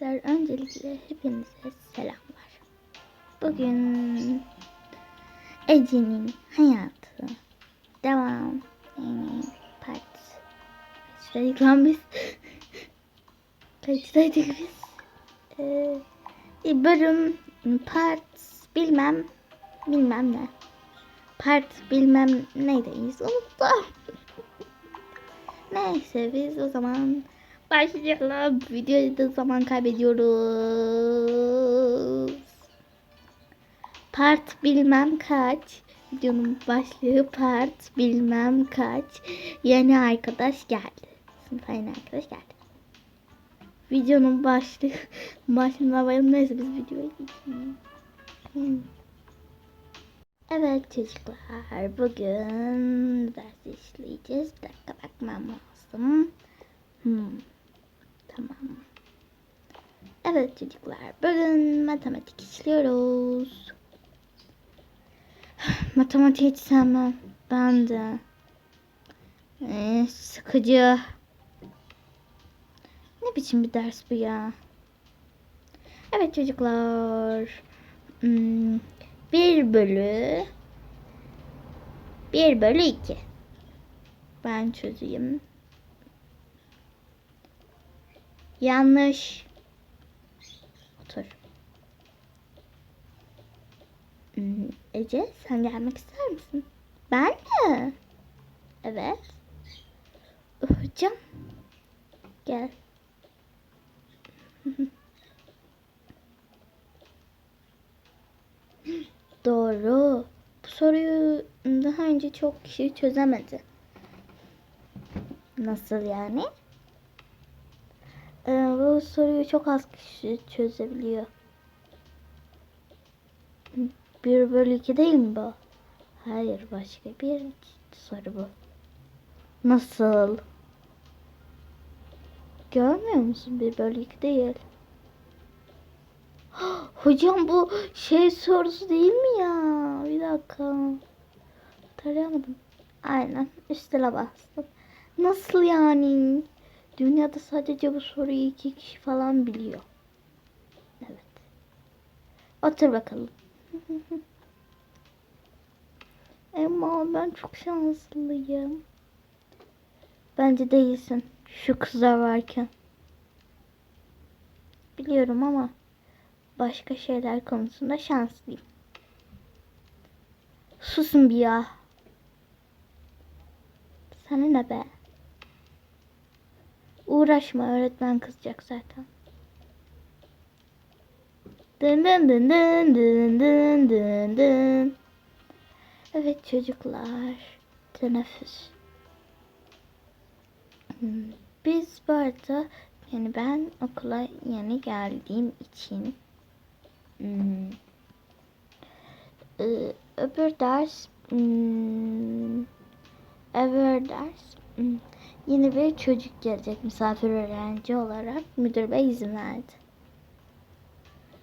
Arkadaşlar öncelikle hepinize selamlar. Bugün Ece'nin hayatı devam yani part kaçtaydık lan biz? kaçtaydık biz? Ee, bölüm part bilmem bilmem ne. Part bilmem neydeyiz unuttum. Neyse biz o zaman başlayalım. Videoda da zaman kaybediyoruz. Part bilmem kaç. Videonun başlığı part bilmem kaç. Yeni arkadaş geldi. Sınıfa yeni arkadaş geldi. Videonun başlığı başlığına bayım neyse biz videoya geçelim. Evet çocuklar bugün ders işleyeceğiz. Bir dakika bakmam lazım. Hmm. Tamam. Evet çocuklar bugün matematik işliyoruz. Matematik hiç sevmem. Ben de. Ee, sıkıcı. Ne biçim bir ders bu ya? Evet çocuklar. Hmm, bir bölü bir bölü iki. Ben çözeyim. Yanlış. Otur. Hmm, Ece sen gelmek ister misin? Ben mi? Evet. Hocam. Gel. Doğru. Bu soruyu daha önce çok kişi çözemedi. Nasıl yani? Ee, bu soruyu çok az kişi çözebiliyor. Bir bölü iki değil mi bu? Hayır başka bir soru bu. Nasıl? Görmüyor musun? Bir bölü iki değil. Hocam bu şey sorusu değil mi ya? Bir dakika. Hatırlayamadım. Aynen. Üstüne bastım. Nasıl yani? Dünyada sadece bu soruyu iki kişi falan biliyor. Evet. Otur bakalım. Ama ben çok şanslıyım. Bence değilsin. Şu kızlar varken. Biliyorum ama başka şeyler konusunda şanslıyım. Susun bir ya. Sana ne be? Uğraşma öğretmen kızacak zaten. Dın dın dın dın dın dın dın dın. Evet çocuklar. Teneffüs. Hmm, Biz bu arada yani ben okula yeni geldiğim için hmm, e, öbür ders hmm, öbür ders hmm, yeni bir çocuk gelecek misafir öğrenci olarak müdür bey izin verdi.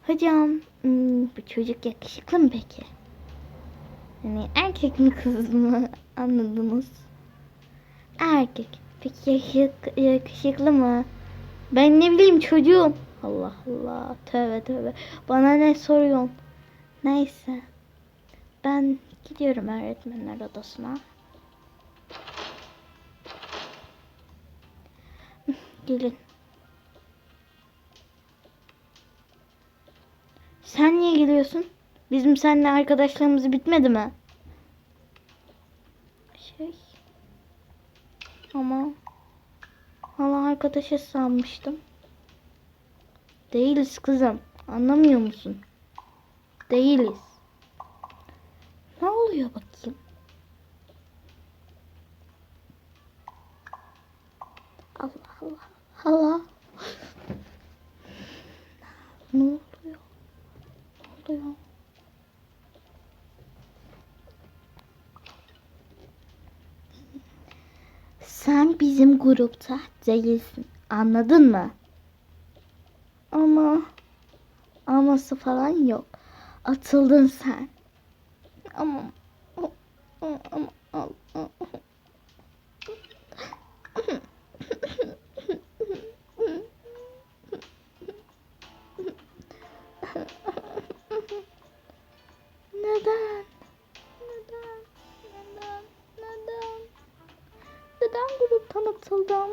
Hocam hmm, bu çocuk yakışıklı mı peki? Yani erkek mi kız mı anladınız? Erkek. Peki yakışık, yakışıklı mı? Ben ne bileyim çocuğum. Allah Allah. Tövbe tövbe. Bana ne soruyorsun? Neyse. Ben gidiyorum öğretmenler odasına. Gelin. Sen niye geliyorsun? Bizim seninle arkadaşlığımız bitmedi mi? Şey. Ama hala arkadaşız sanmıştım. Değiliz kızım. Anlamıyor musun? Değiliz. Ne oluyor bakayım? Allah Allah. Ne oluyor? Ne oluyor? Sen bizim grupta değilsin. Anladın mı? Ama aması falan yok. Atıldın sen. Ama ama ama, ama. Atıldım.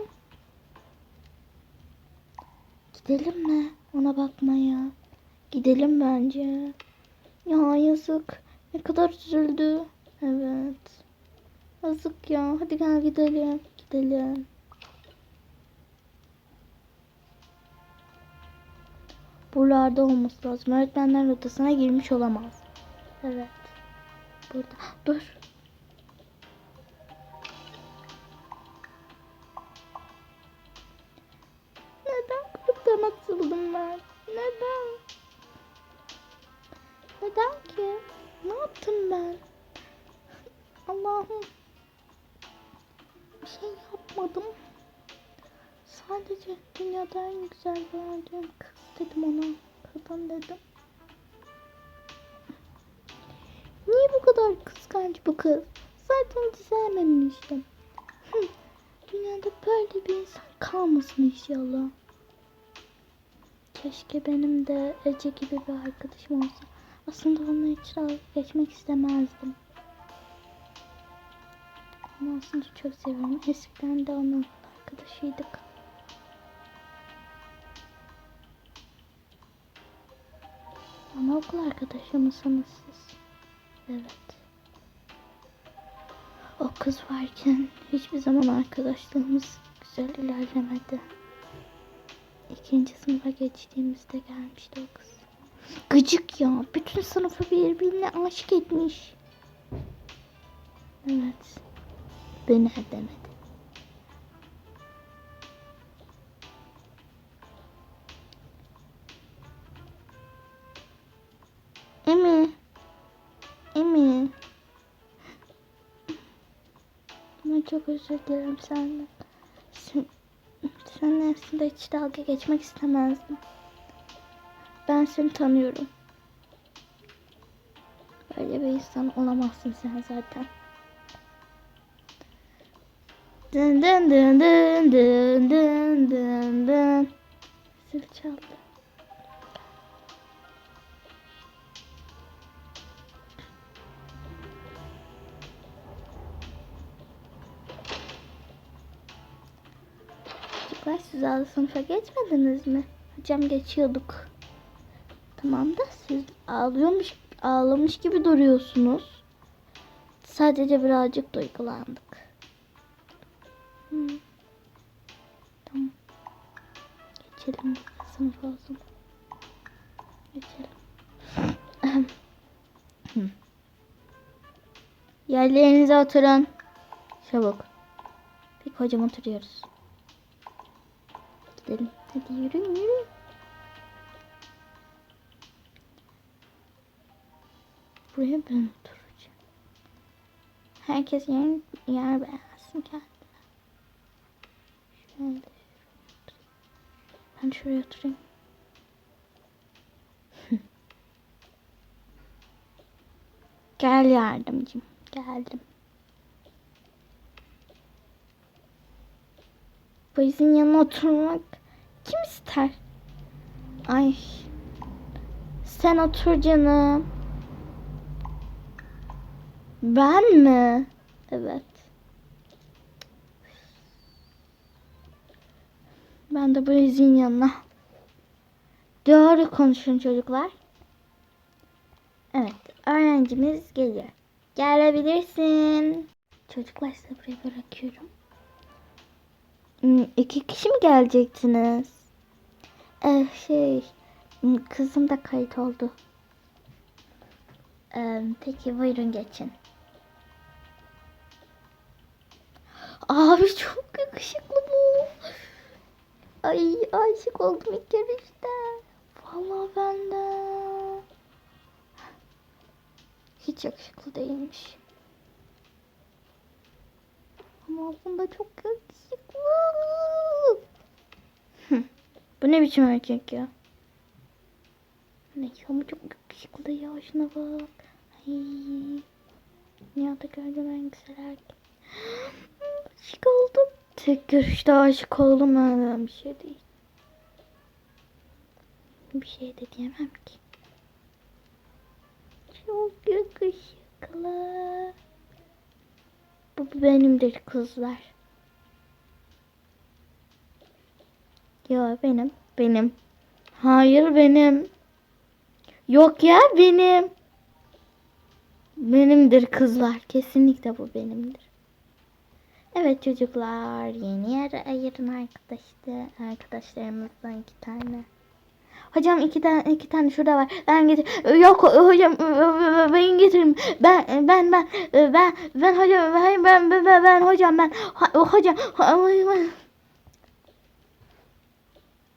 Gidelim mi? Ona bakmaya. Gidelim bence. Ya yazık. Ne kadar üzüldü. Evet. Yazık ya. Hadi gel gidelim. Gidelim. Buralarda olması lazım. Öğretmenler odasına girmiş olamaz. Evet. Burada. Dur. Neden ki? Ne yaptım ben? Allah'ım. Bir şey yapmadım. Sadece dünyada en güzel gördüğüm kız dedim ona. Kadın dedim. Niye bu kadar kıskanç bu kız? Zaten. Hı, Dünyada böyle bir insan kalmasın inşallah. Keşke benim de Ece gibi bir arkadaşım olsa. Aslında onunla hiç geçmek istemezdim. Ama aslında çok seviyorum. Eskiden de onun arkadaşıydık. Anaokul arkadaşı mısınız siz? Evet. O kız varken hiçbir zaman arkadaşlığımız güzel ilerlemedi. İkinci sınıfa geçtiğimizde gelmişti o kız. Gıcık ya. Bütün sınıfı birbirine aşık etmiş. Evet. Beni edemedi. Emi. Emi. Ben çok özür dilerim senden. Sen, senin aslında hiç dalga geçmek istemezdim. Ben seni tanıyorum. Böyle bir insan olamazsın sen zaten. Dın dın dın dın dın dın dın dın. Zil çaldı. Çocuklar siz sınıfa geçmediniz mi? Hocam geçiyorduk. Tamam da siz ağlıyormuş, ağlamış gibi duruyorsunuz. Sadece birazcık duygulandık. Hmm. Tamam. Geçelim sınıfa o zaman. Geçelim. Yerlerinize oturun. Çabuk. Bir kocam oturuyoruz. Gidelim. Hadi yürü yürü. Buraya ben oturacağım. Herkes yer, yer beğensin kendine. Şöyle. Ben şuraya oturayım. Gel yardımcım. Geldim. Bayızın yanına oturmak kim ister? Ay. Sen otur canım. Ben mi? Evet. Ben de Bayızın yanına. Doğru konuşun çocuklar. Evet. Öğrencimiz geliyor. Gelebilirsin. Çocuklar size buraya bırakıyorum. Hmm, İki kişi mi gelecektiniz? Ee, şey, hmm, kızım da kayıt oldu. Ee, peki buyurun geçin. Abi çok yakışıklı bu. Ay aşık oldum ilk görüşte. Vallahi ben de. Hiç yakışıklı değilmiş. Ama aslında çok yakışıklı. Bu ne biçim erkek ya? Ne bu çok yakışıklı ya şuna bak. Ay. Dünyada gördüğüm en güzel erkek. Aşık oldum. Tek görüşte aşık oldum ben bir şey değil. Bir şey de diyemem ki. Çok yakışıklı. Bu benimdir kızlar. Yo benim. Benim. Hayır benim. Yok ya benim. Benimdir kızlar. Kesinlikle bu benimdir. Evet çocuklar yeni yer ayırın arkadaşlar. Arkadaşlarımızdan iki tane. Hocam iki tane iki tane şurada var. Ben getir. Yok hocam ben getiririm. Ben ben ben ben ben hocam ben ben ben, ben, ben hocam ben hocam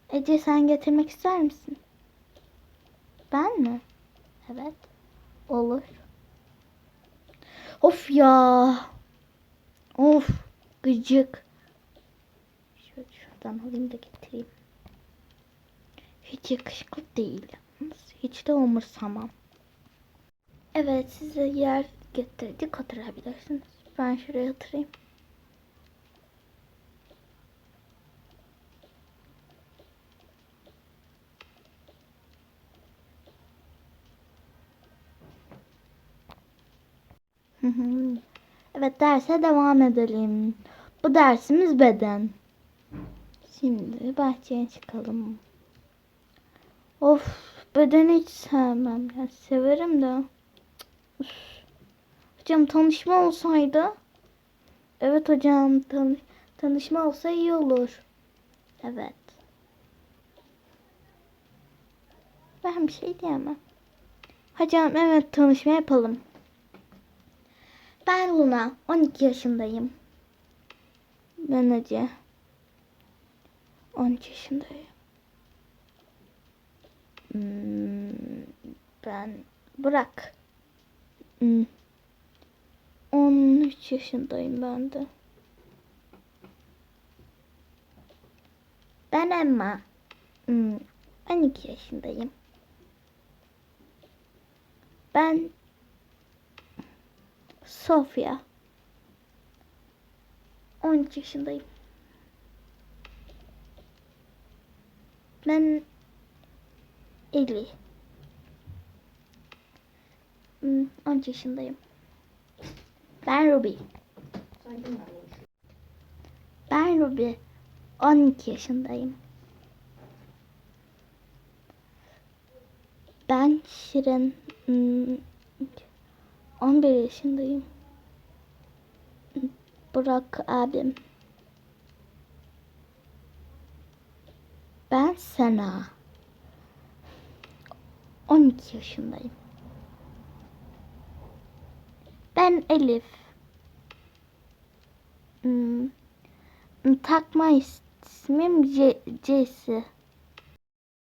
Ece sen getirmek ister misin? Ben mi? Evet. Olur. Of ya. Of gıcık. Şöyle şuradan alayım da getireyim. Hiç yakışıklı değil. Hiç de umursamam. Evet size yer getirdik oturabilirsiniz. Ben şuraya oturayım. Evet derse devam edelim. Bu dersimiz beden. Şimdi bahçeye çıkalım. Of bedeni hiç sevmem. Ya severim de. Üf. Hocam tanışma olsaydı. Evet hocam tan tanışma olsa iyi olur. Evet. Ben bir şey diyemem. Hocam evet tanışma yapalım. Ben Luna. 12 yaşındayım. Ben Ece. 13 yaşındayım. Hmm, ben Burak. Hmm. 13 yaşındayım ben de. Ben Emma. Hmm, 12 yaşındayım. Ben Sofya. 13 yaşındayım. Ben Eli. Hmm, 13 yaşındayım. Ben Ruby. Ben Ruby. 12 yaşındayım. Ben Şirin. Hmm, 11 yaşındayım. Burak abim. Ben Sena. 12 yaşındayım. Ben Elif. Hmm, takma ismim C- Cesi.